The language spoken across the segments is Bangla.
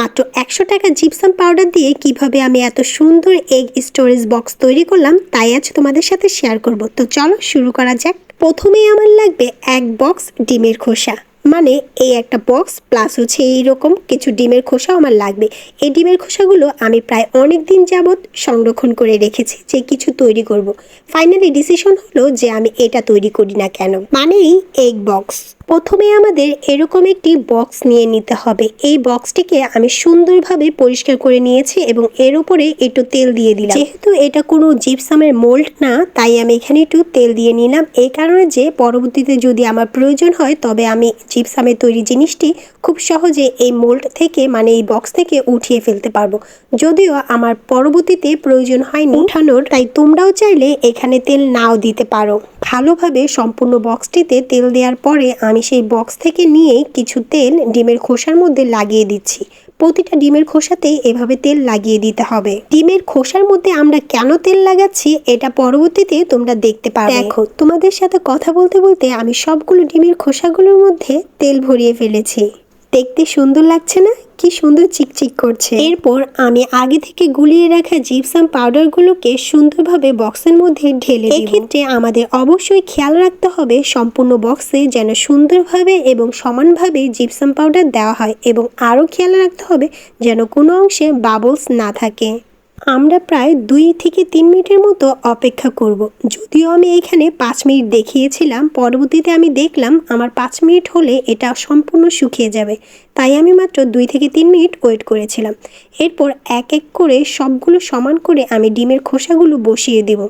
মাত্র একশো টাকা জিপসাম পাউডার দিয়ে কীভাবে আমি এত সুন্দর এগ স্টোরেজ বক্স তৈরি করলাম, তাই আজ তোমাদের সাথে শেয়ার করব। তো চলো শুরু করা যাক। প্রথমেই আমার লাগবে এক বক্স ডিমের খোসা। মানে এই একটা বক্স প্লাস হচ্ছে এইরকম কিছু ডিমের খোসা আমার লাগবে। এই ডিমের খোসাগুলো আমি প্রায় অনেক দিন যাবৎ সংরক্ষণ করে রেখেছি যে কিছু তৈরি করব। ফাইনালি ডিসিশন হলো যে আমি এটা তৈরি করি না কেন। মানেই এগ বক্স প্রথমে আমাদের এরকম একটি বক্স নিয়ে নিতে হবে। এই বক্সটিকে আমি সুন্দরভাবে পরিষ্কার করে নিয়েছি এবং এর উপরে একটু তেল দিয়ে দিলাম। যেহেতু এটা কোনো জিপসামের মোল্ড না, তাই আমি এখানে একটু তেল দিয়ে নিলাম। এই কারণে যে পরবর্তীতে যদি আমার প্রয়োজন হয়, তবে আমি জিপসামের তৈরি জিনিসটি খুব সহজে এই মোল্ড থেকে মানে এই বক্স থেকে উঠিয়ে ফেলতে পারব। যদিও আমার পরবর্তীতে প্রয়োজন হয়নি উঠানোর, তাই তোমরাও চাইলে এখানে তেল নাও দিতে পারো। ভালোভাবে সম্পূর্ণ বক্সটিতে তেল দেওয়ার পরে আমি সেই বক্স থেকে নিয়ে কিছু তেল ডিমের খোসার মধ্যে লাগিয়ে দিচ্ছি। প্রতিটা ডিমের খোসাতেই এভাবে তেল লাগিয়ে দিতে হবে। ডিমের খোসার মধ্যে আমরা কেন তেল লাগাচ্ছি এটা পরবর্তীতে তোমরা দেখতে পাবে দেখো তোমাদের সাথে কথা বলতে বলতে আমি সবগুলো ডিমের খোসাগুলোর মধ্যে তেল ভরিয়ে ফেলেছি। দেখতে সুন্দর লাগছে না? কি সুন্দর চিকচিক করছে। এরপর আমি আগে থেকে গুলিয়ে রাখা জিপসাম পাউডারগুলোকে সুন্দরভাবে বক্সের মধ্যে ঢেলে এক্ষেত্রে আমাদের অবশ্যই খেয়াল রাখতে হবে সম্পূর্ণ বক্সে যেন সুন্দরভাবে এবং সমানভাবে জিপসাম পাউডার দেওয়া হয় এবং আরও খেয়াল রাখতে হবে যেন কোনো অংশে বাবলস না থাকে। আমরা প্রায় দুই থেকে তিন মিনিটের মতো অপেক্ষা করব। যদিও আমি এখানে পাঁচ মিনিট দেখিয়েছিলাম, পরবর্তীতে আমি দেখলাম আমার পাঁচ মিনিট হলে এটা সম্পূর্ণ শুকিয়ে যাবে। তাই আমি মাত্র দুই থেকে তিন মিনিট ওয়েট করেছিলাম। এরপর এক এক করে সবগুলো সমান করে আমি ডিমের খোসাগুলো বসিয়ে দেব।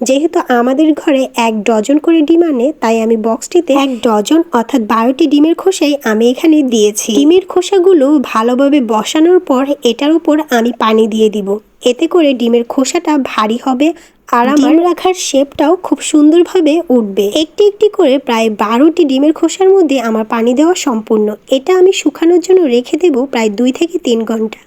যেহেতু আমাদের ঘরে এক ডজন করে ডিম আনে তাই আমি বক্সটিতে এক ডজন অর্থাৎ বারোটি ডিমের খোসাই আমি এখানে দিয়েছি। ডিমের খোসাগুলো ভালোভাবে বসানোর পর এটার উপর আমি পানি দিয়ে দিব। এতে করে ডিমের খোসাটা ভারী হবে আর আমার রাখার শেপটাও খুব সুন্দরভাবে উঠবে। একটি একটি করে প্রায় বারোটি ডিমের খোসার মধ্যে আমার পানি দেওয়া সম্পূর্ণ। এটা আমি শুকানোর জন্য রেখে দেব প্রায় দুই থেকে তিন ঘণ্টা।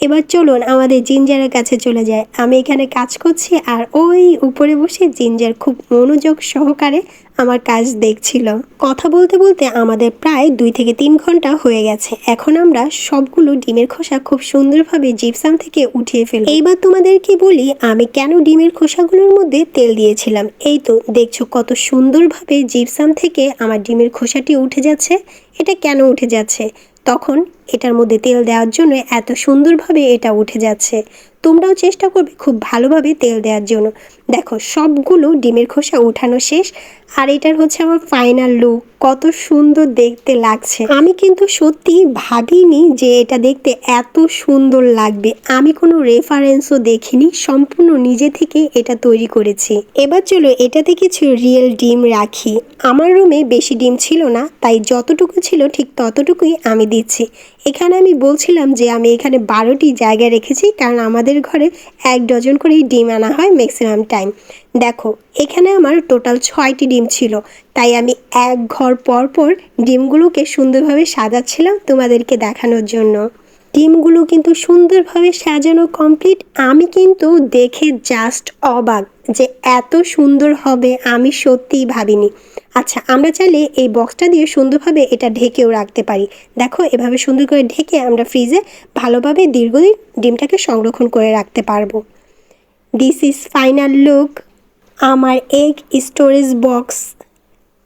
এবার চলুন আমাদের জিঞ্জারের কাছে চলে যায় আমি এখানে কাজ করছি আর ওই উপরে বসে জিঞ্জার খুব মনোযোগ সহকারে আমার কাজ দেখছিল। কথা বলতে বলতে আমাদের প্রায় দুই থেকে তিন ঘণ্টা হয়ে গেছে। এখন আমরা সবগুলো ডিমের খোসা খুব সুন্দরভাবে জিপসাম থেকে উঠিয়ে ফেলি এইবার তোমাদেরকে বলি, আমি কেন ডিমের খোসাগুলোর মধ্যে তেল দিয়েছিলাম? এই তো দেখছ কত সুন্দরভাবে জিপসাম থেকে আমার ডিমের খোসাটি উঠে যাচ্ছে। এটা কেন উঠে যাচ্ছে? তখন এটার মধ্যে তেল দেওয়ার জন্য এত সুন্দরভাবে এটা উঠে যাচ্ছে। তোমরাও চেষ্টা করবে খুব ভালোভাবে তেল দেওয়ার জন্য। দেখো, সবগুলো ডিমের খোসা উঠানো শেষ, আর এটার হচ্ছে আমার ফাইনাল লুক কত সুন্দর দেখতে লাগছে। আমি কিন্তু সত্যি ভাবিনি যে এটা দেখতে এত সুন্দর লাগবে। আমি কোনো রেফারেন্সও দেখিনি, সম্পূর্ণ নিজে থেকে এটা তৈরি করেছি। এবার চলো এটাতে কিছু রিয়েল ডিম রাখি। আমার রুমে বেশি ডিম ছিল না, তাই যতটুকু ছিল ঠিক ততটুকুই আমি দিচ্ছি। এখানে আমি বলছিলাম যে আমি এখানে বারোটি জায়গা রেখেছি, কারণ আমাদের ঘরে এক ডজন করেই ডিম আনা হয় ম্যাক্সিমাম টাইম দেখো, এখানে আমার টোটাল ছয়টি ডিম ছিল, তাই আমি এক ঘর পর পর ডিমগুলোকে সুন্দরভাবে সাজাচ্ছিলাম তোমাদেরকে দেখানোর জন্য। ডিমগুলো কিন্তু সুন্দরভাবে সাজানো কমপ্লিট। আমি কিন্তু দেখে জাস্ট অবাক যে এত সুন্দর হবে, আমি সত্যিই ভাবিনি। আচ্ছা আমরা চাইলে এই বক্সটা দিয়ে সুন্দরভাবে এটা ঢেকেও রাখতে পারি। দেখো, এভাবে সুন্দর করে ঢেকে আমরা ফ্রিজে ভালোভাবে দীর্ঘদিন ডিমটাকে সংরক্ষণ করে রাখতে পারব। দিস ইজ ফাইনাল লুক আমার এগ স্টোরেজ বক্স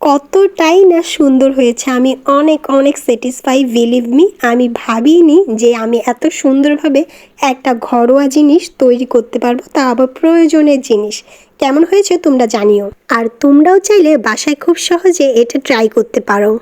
কতটাই না সুন্দর হয়েছে। আমি অনেক অনেক স্যাটিসফাই বিলিভ মি আমি ভাবিনি যে আমি এত সুন্দরভাবে একটা ঘরোয়া জিনিস তৈরি করতে পারব, তা আবার প্রয়োজনের জিনিস। কেমন হয়েছে তোমরা জানিও। আর তোমরাও চাইলে বাসায় খুব সহজে এটা ট্রাই করতে পারো।